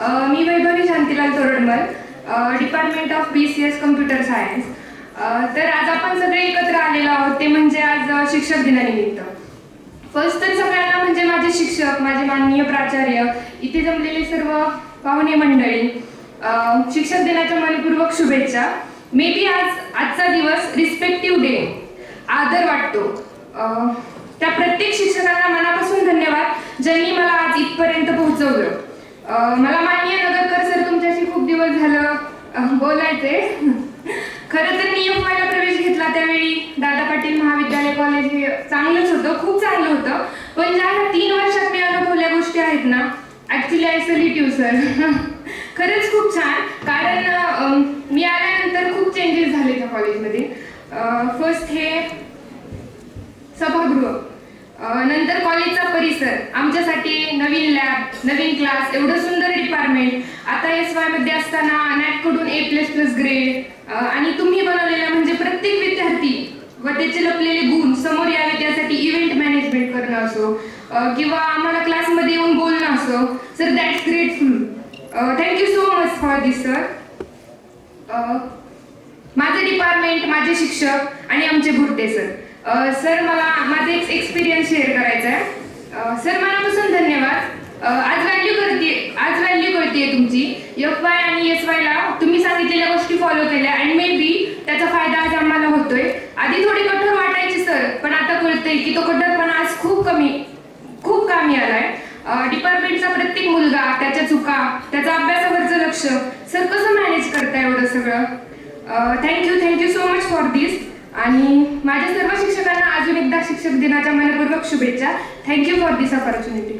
Me Vaibhavi Shantilal Toradmal department of B C S computer science तर आज आपण सगळे एकत्र आलेलो आहोत ते म्हणजे आज शिक्षक दिनानिमित्त. फर्स्ट तर सगळ्यांना म्हणजे माझे शिक्षक माझे माननीय प्राचार्य इथे जमलेले सर्व पाहुणे मंडळी शिक्षक दिनाच्या मनपूर्वक शुभेच्छा. मे बी आज आजचा दिवस रिस्पेक्टिव्ह डे आदर वाटतो. त्या प्रत्येक शिक्षकांना मनापासून धन्यवाद ज्यांनी मला आज इथपर्यंत पोहोचवलं अ, मला मान्य नगरकर सर तुमच्याशी खूप दिवस झालं बोलायचे. खरं तर मी एफ प्रवेश घेतला त्यावेळी. दादा पाटील महाविद्यालय कॉलेज हे चांगलंच होतं खूप चांगलं होतं. पण ज्या ह्या तीन वर्षात मी अनुभवल्या गोष्टी आहेत ना ॲक्च्युली आय सलिट्यू सर खरंच खूप छान. कारण मी आल्यानंतर खूप चेंजेस झाले त्या कॉलेजमध्ये फर्स्ट हे सभागृह. नंतर कॉलेजचा परिसर. आमच्यासाठी नवीन लॅब नवीन क्लास एवढं सुंदर डिपार्टमेंट आता एस वायमध्ये असताना नॅटकडून कडून ए प्लस प्लस ग्रेड आणि तुम्ही बनवलेला म्हणजे प्रत्येक विद्यार्थी व त्याचे लपलेले गुण समोर यावे त्यासाठी इव्हेंट मॅनेजमेंट करणं असो किंवा आम्हाला क्लासमध्ये येऊन बोलणं असो sir that's grateful thank you so much for this sir माझे डिपार्टमेंट माझे शिक्षक आणि आमचे भुरटे सर सर मला माझे एक एक्सपिरियन्स शेअर करायचा आहे सर मनापासून धन्यवाद. आज व्हॅल्यू करते आज व्हॅल्यू करते तुमची. एफ वाय आणि एस वायला तुम्ही सांगितलेल्या गोष्टी फॉलो केल्या आणि मे बी त्याचा फायदा आज आम्हाला होतोय. आधी थोडी कठोर वाटायची सर पण आता कळतंय की तो कठोरपणा आज खूप कमी खूप कामी आलाय. डिपार्टमेंटचा प्रत्येक मुलगा त्याच्या चुका त्याचा अभ्यासावरचं लक्ष सर कसं मॅनेज करता एवढं सगळं? Thank you thank you so much for this आणि माझ्या सर्व शिक्षकांना अजून एकदा शिक्षक दिनाच्या मनपूर्वक शुभेच्छा. Thank you for this opportunity